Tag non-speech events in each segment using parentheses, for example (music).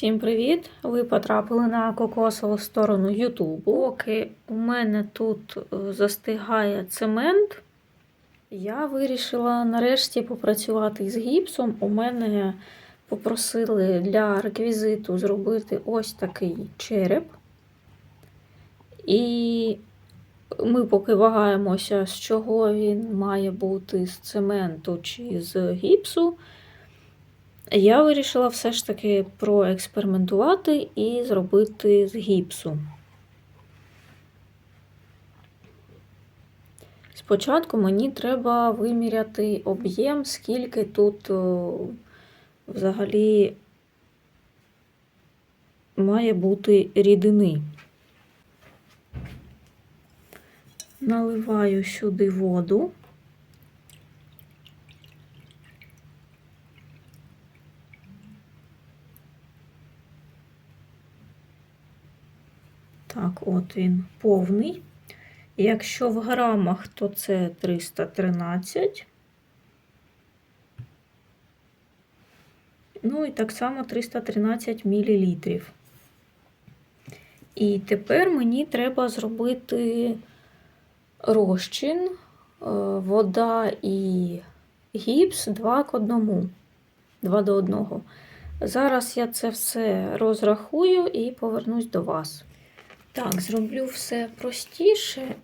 Всім привіт! Ви потрапили на кокосову сторону Ютубу. Поки у мене тут е, застигає цемент, я вирішила нарешті попрацювати з гіпсом. У мене попросили для реквізиту зробити ось такий череп. І ми поки вагаємося, з чого він має бути з цементу чи з гіпсу. Я вирішила все ж таки проекспериментувати і зробити з гіпсу. Спочатку мені треба виміряти об'єм, скільки тут взагалі має бути рідини. Наливаю сюди воду. Так, от він повний. Якщо в грамах, то це 313. Ну і так само 313 мл. І тепер мені треба зробити розчин, е, вода і гіпс 2 к 1. 2 до 1. Зараз я це все розрахую і повернусь до вас. Так, зроблю все простіше.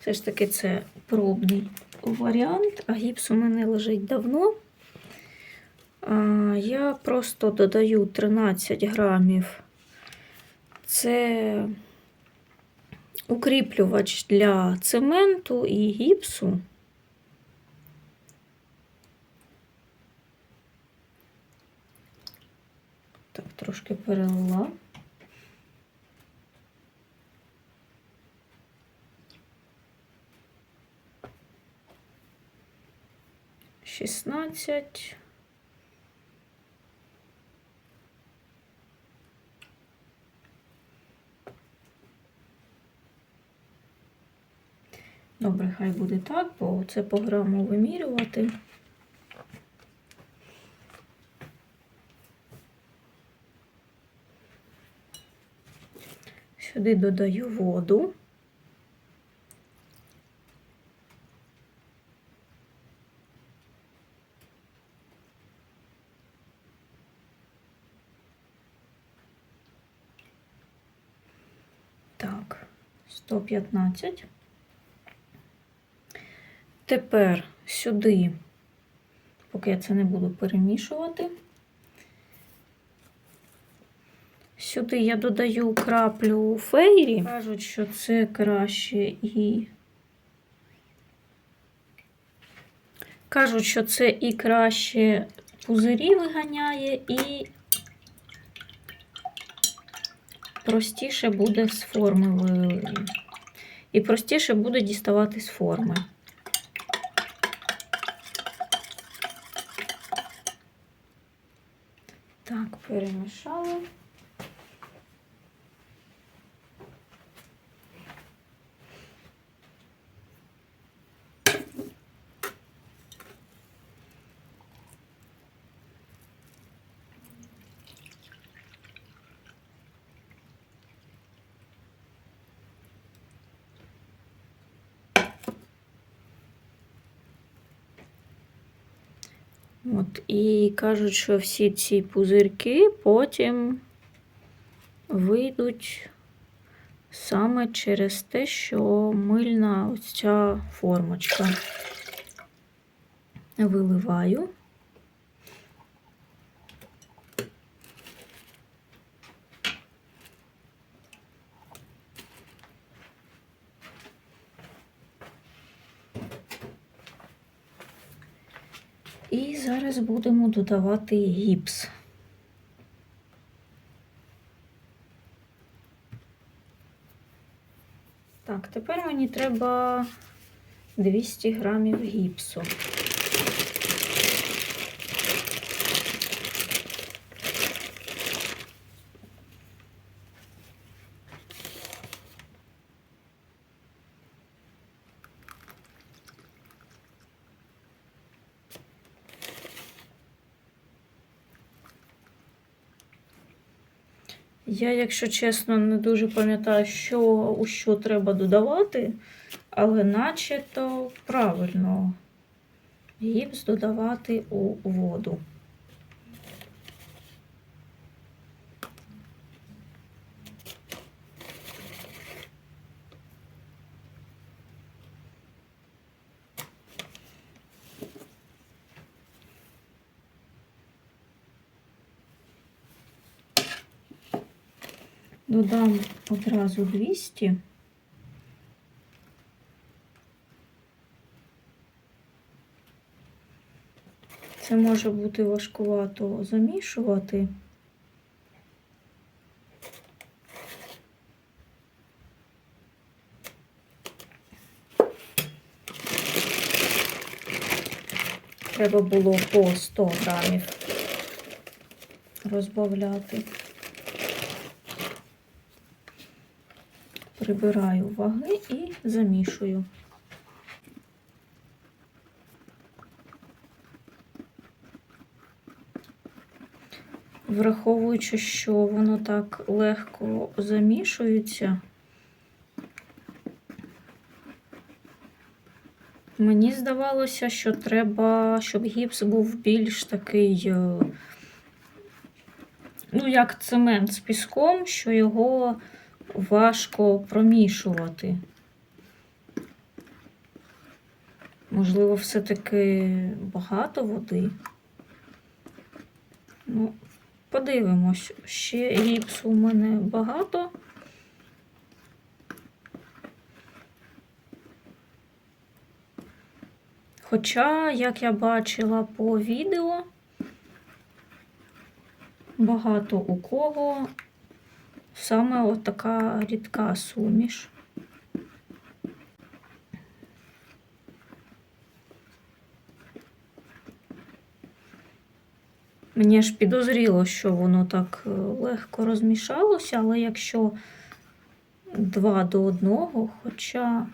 Все ж таки, це пробний варіант, а гіпс у мене лежить давно. Я просто додаю 13 грамів. Це укріплювач для цементу і гіпсу. Так, трошки перелила. Шістнадцять. Добре, хай буде так, бо це по граму вимірювати. Сюди додаю воду. Так, 115. Тепер сюди, поки я це не буду перемішувати, сюди я додаю краплю фейрі. Кажуть, що це краще і. Кажуть, що це і краще пузирі виганяє, і простіше буде з форми. І простіше буде діставати з форми. Так, перемішали. От, І кажуть, що всі ці пузирки потім вийдуть саме через те, що мильна ось ця формочка. Виливаю. І зараз будемо додавати гіпс. Так, тепер мені треба 200 грамів гіпсу. Я, якщо чесно, не дуже пам'ятаю, що у що треба додавати, але наче-то правильно гіпс додавати у воду. Додам одразу 200. Це може бути важкувато замішувати. Треба було по 100 грамів розбавляти. Прибираю ваги і замішую. Враховуючи, що воно так легко замішується, мені здавалося, що треба, щоб гіпс був більш такий, е, ну, як цемент з піском, що його важко промішувати. Можливо, все-таки багато води. Ну, подивимось, ще гіпсу у мене багато. Хоча, як я бачила по відео, багато у кого саме от така рідка суміш. Мені ж підозріло, що воно так е, легко розмішалося, але якщо 2 до 1, хоча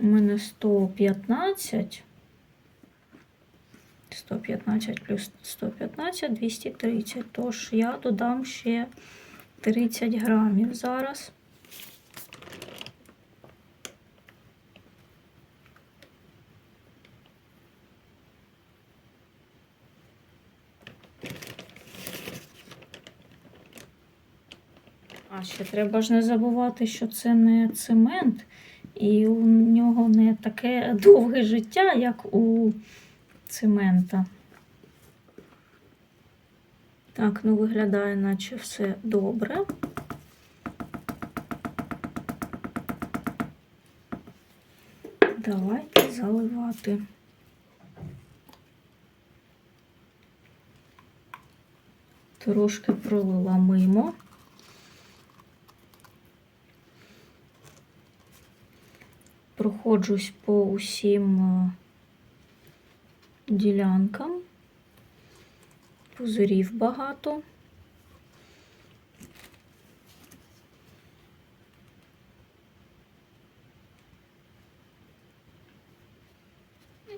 у мене 115, 115 плюс 115, 230, тож я додам ще 30 грамів зараз. А ще треба ж не забувати, що це не цемент, і у нього не таке (laughs) довге життя, як у цемента. Так, ну виглядає, наче все добре. Давайте заливати. Трошки пролила мимо. Проходжусь по усім е, ділянкам, пузирів багато.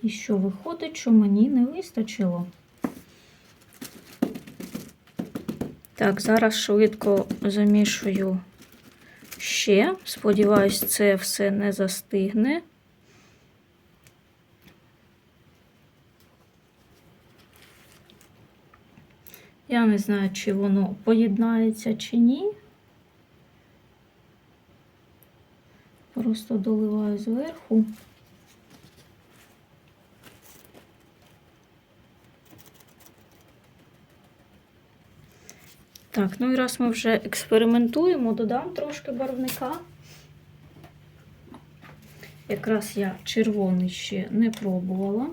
І що виходить, що мені не вистачило. Так, зараз швидко замішую ще. Сподіваюсь, це все не застигне. Я не знаю, чи воно поєднається, чи ні. Просто доливаю зверху. Так, ну і раз ми вже експериментуємо, додам трошки барвника. Якраз я червоний ще не пробувала.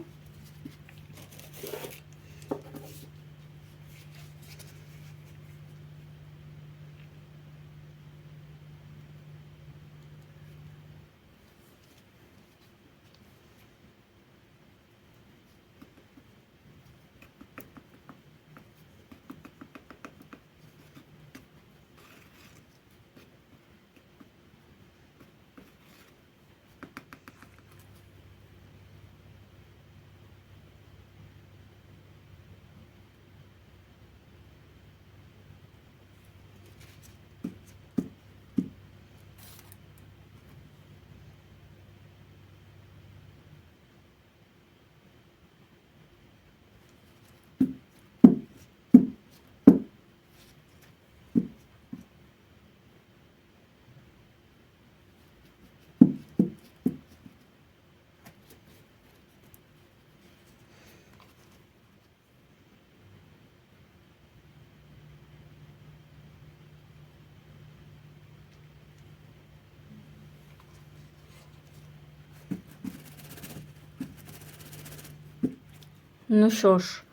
Ну що ж,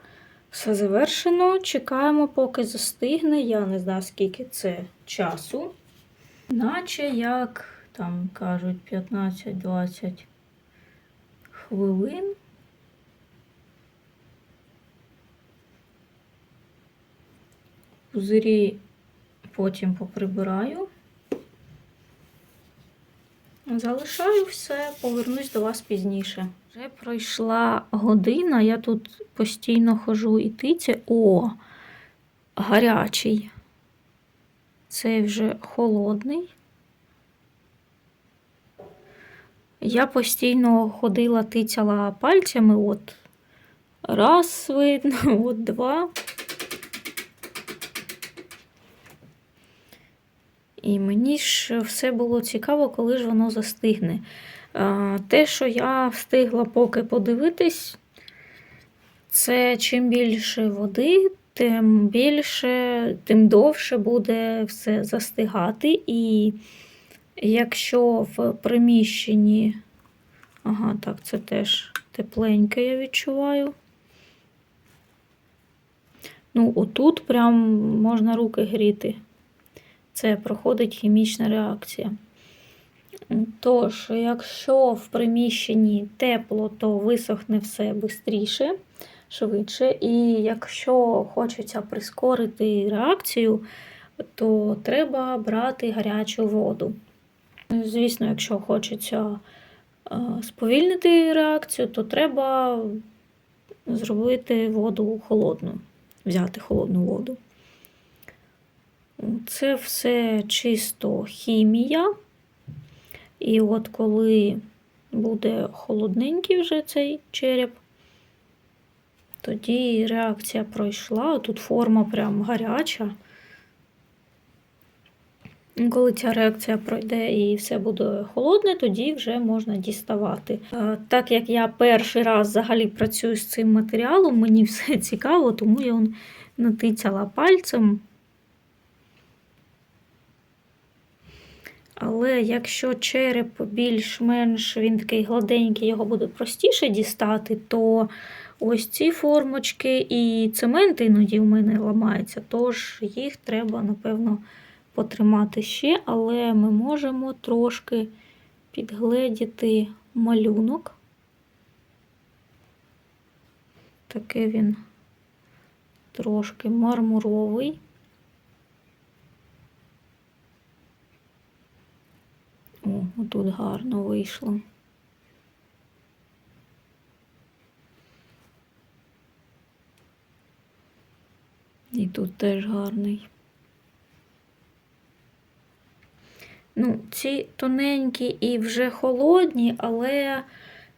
все завершено. Чекаємо, поки застигне. Я не знаю, скільки це часу. Наче як там кажуть 15-20 хвилин. Пузирі потім поприбираю. Залишаю все, повернусь до вас пізніше. Вже пройшла година, я тут постійно хожу і тиці. О, гарячий. Цей вже холодний. Я постійно ходила, тицяла пальцями, от раз видно, (laughs) от два. І мені ж все було цікаво, коли ж воно застигне. Те, що я встигла поки подивитись, це чим більше води, тим більше, тим довше буде все застигати. І якщо в приміщенні, ага, так, це теж тепленьке, я відчуваю. Ну, отут прям можна руки гріти. Це проходить хімічна реакція. Тож, якщо в приміщенні тепло, то висохне все швидше, швидше. І якщо хочеться прискорити реакцію, то треба брати гарячу воду. Звісно, якщо хочеться сповільнити реакцію, то треба зробити воду холодну, взяти холодну воду. Це все чисто хімія. І от коли буде холодненький вже цей череп, тоді реакція пройшла. Тут форма прям гаряча. Коли ця реакція пройде і все буде холодне, тоді вже можна діставати. Так як я перший раз взагалі працюю з цим матеріалом, мені (laughs) все цікаво, тому я натицяла пальцем. Але якщо череп більш-менш він такий гладенький, його буде простіше дістати, то ось ці формочки і цемент іноді в мене ламається, тож їх треба, напевно, потримати ще, але ми можемо трошки підгледіти малюнок. Такий він трошки мармуровий. О, тут гарно вийшло. І тут теж гарний. Ну, ці тоненькі і вже холодні, але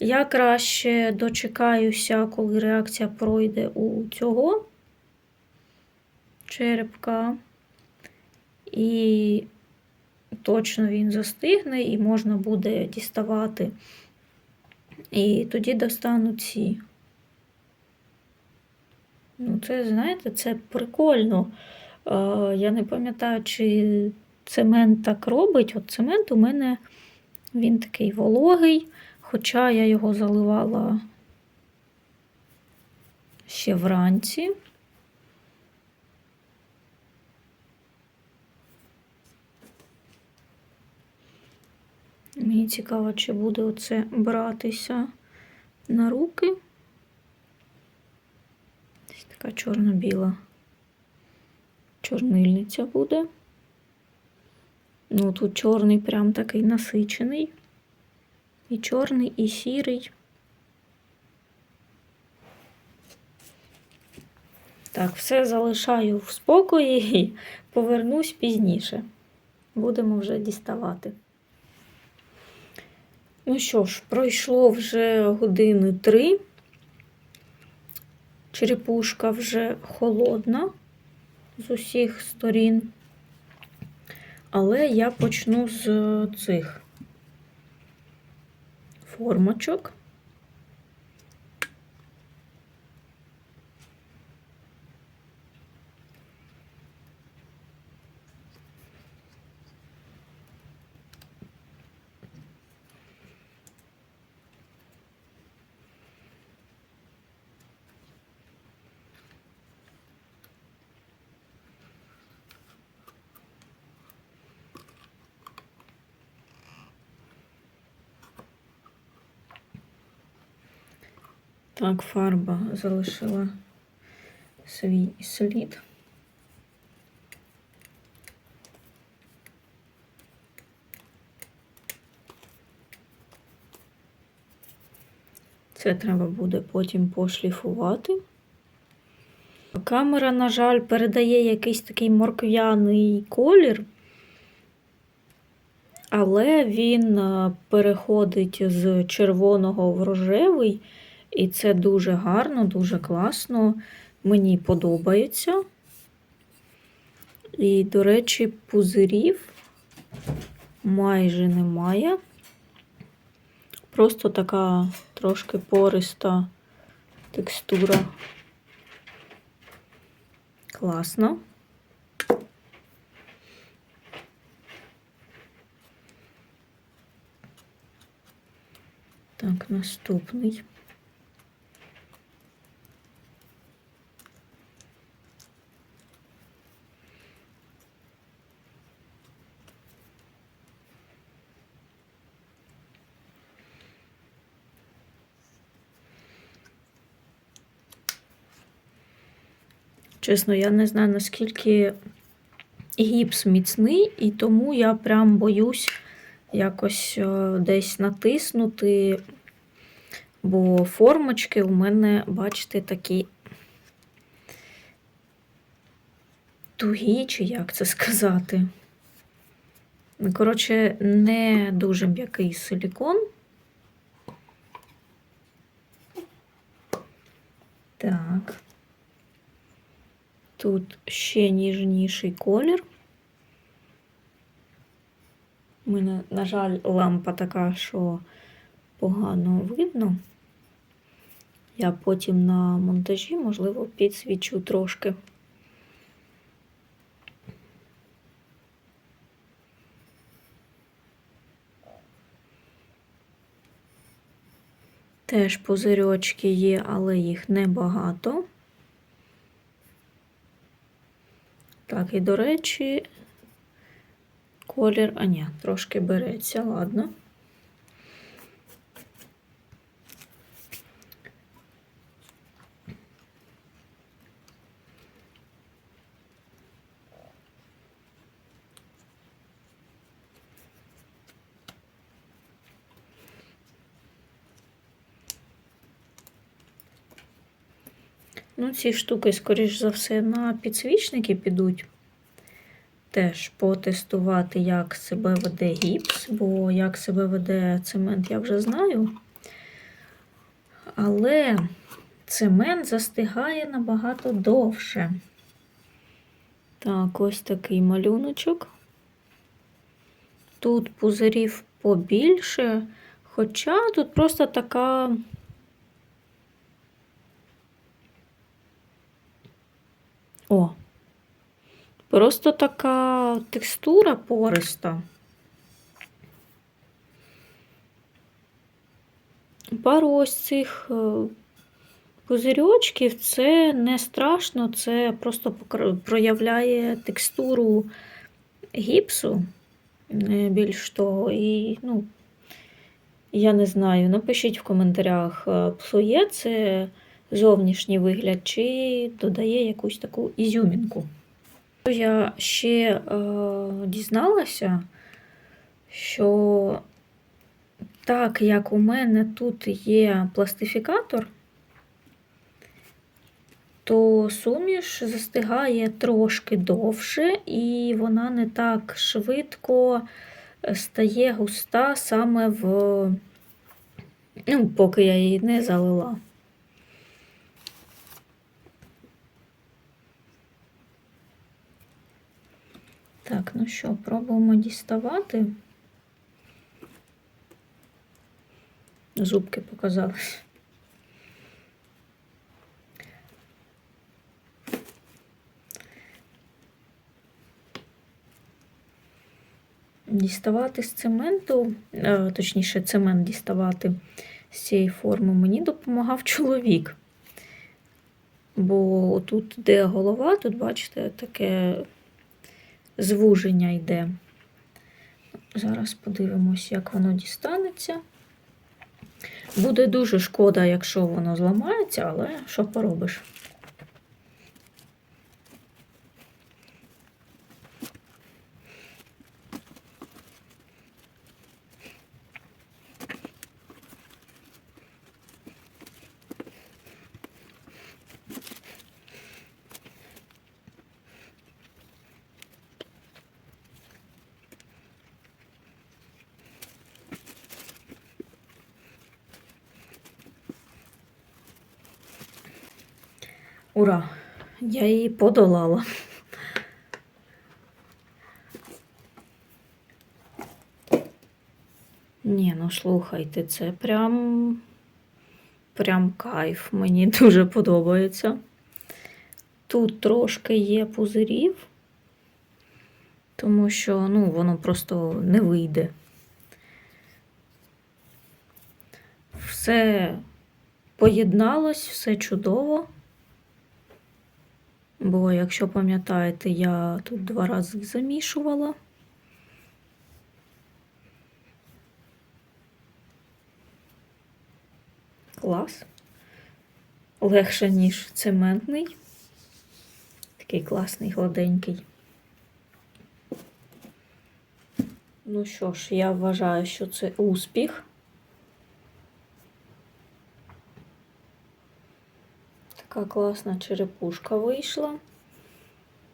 я краще дочекаюся, коли реакція пройде у цього черепка. І точно він застигне і можна буде діставати. І тоді достану ці. Ну, це, знаєте, це прикольно. Е, Я не пам'ятаю, чи цемент так робить. От цемент у мене він такий вологий, хоча я його заливала ще вранці. Мені цікаво, чи буде оце братися на руки. Ось така чорно-біла чорнильниця буде. Ну, тут чорний прям такий насичений. І чорний, і сірий. Так, все залишаю в спокої і повернусь пізніше. Будемо вже діставати. Ну що ж, пройшло вже години три. Черепушка вже холодна з усіх сторін. Але я почну з цих формочок. Так, фарба залишила свій слід. Це треба буде потім пошліфувати. Камера, на жаль, передає якийсь такий морквяний колір, але він е, переходить з червоного в рожевий, і це дуже гарно, дуже класно. Мені подобається. І, до речі, пузирів майже немає. Просто така трошки пориста текстура. Класно. Так, наступний. Чесно, я не знаю, наскільки гіпс міцний, і тому я прям боюсь якось е, десь натиснути, бо формочки у мене, бачите, такі тугі, чи як це сказати. Коротше, не дуже м'який силікон. Так. Тут ще ніжніший колір. У мене, на жаль, лампа така, що погано видно. Я потім на монтажі, можливо, підсвічу трошки. Теж пузирьочки є, але їх небагато. Так, і до речі, колір, а ні, трошки береться, ладно. Ну, ці штуки, скоріш за все, на підсвічники підуть. Теж потестувати, як себе веде гіпс, бо як себе веде цемент, я вже знаю. Але цемент застигає набагато довше. Так, ось такий малюночок. Тут пузирів побільше, хоча тут просто така. О, просто така текстура пориста. Пару ось цих е, пузирьочків це не страшно, це просто проявляє текстуру гіпсу, більш того. І, ну, я не знаю, напишіть в коментарях, е, псує це зовнішній вигляд, чи додає якусь таку ізюмінку. Я ще е, дізналася, що так як у мене тут є пластифікатор, то суміш застигає трошки довше, і вона не так швидко стає густа саме в, ну, поки я її не залила. Так, ну що, пробуємо діставати. Зубки показались. Діставати з цементу, е, точніше, цемент діставати з цієї форми мені допомагав чоловік. Бо тут, де голова, тут, бачите, таке звуження йде. Зараз подивимось, як воно дістанеться. Буде дуже шкода, якщо воно зламається, але що поробиш? Ура! Я її подолала. Ні, ну слухайте, це прям, прям кайф. Мені дуже подобається. Тут трошки є пузирів, тому що ну, воно просто не вийде. Все поєдналось, все чудово. Бо, якщо пам'ятаєте, я тут два рази замішувала. Клас. Легше, ніж цементний. Такий класний, гладенький. Ну що ж, я вважаю, що це успіх. Така класна черепушка вийшла.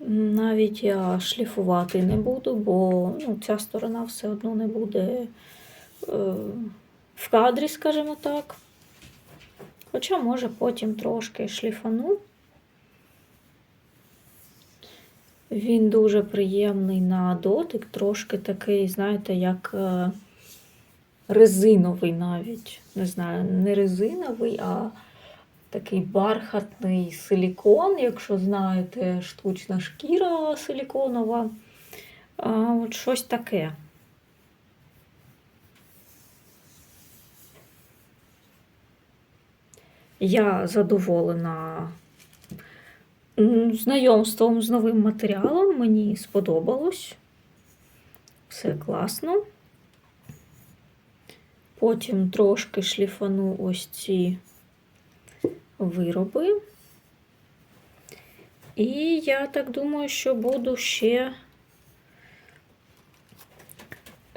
Навіть я шліфувати не буду, бо ну, ця сторона все одно не буде е, в кадрі, скажімо так. Хоча, може, потім трошки шліфану. Він дуже приємний на дотик, трошки такий, знаєте, як е, резиновий навіть. Не знаю, не резиновий, а такий бархатний силікон, якщо знаєте, штучна шкіра силіконова. А, От щось таке. Я задоволена знайомством з новим матеріалом, мені сподобалось. Все класно. Потім трошки шліфану ось ці вироби. І я так думаю, що буду ще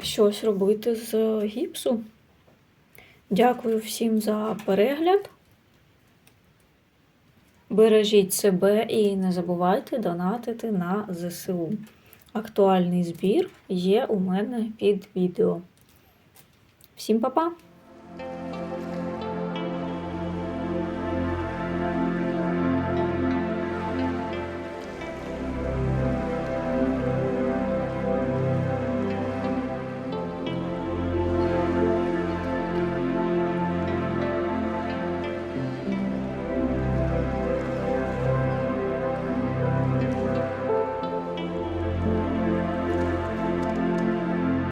щось робити з гіпсу. Дякую всім за перегляд. Бережіть себе і не забувайте донатити на ЗСУ. Актуальний збір є у мене під відео. Всім па-па!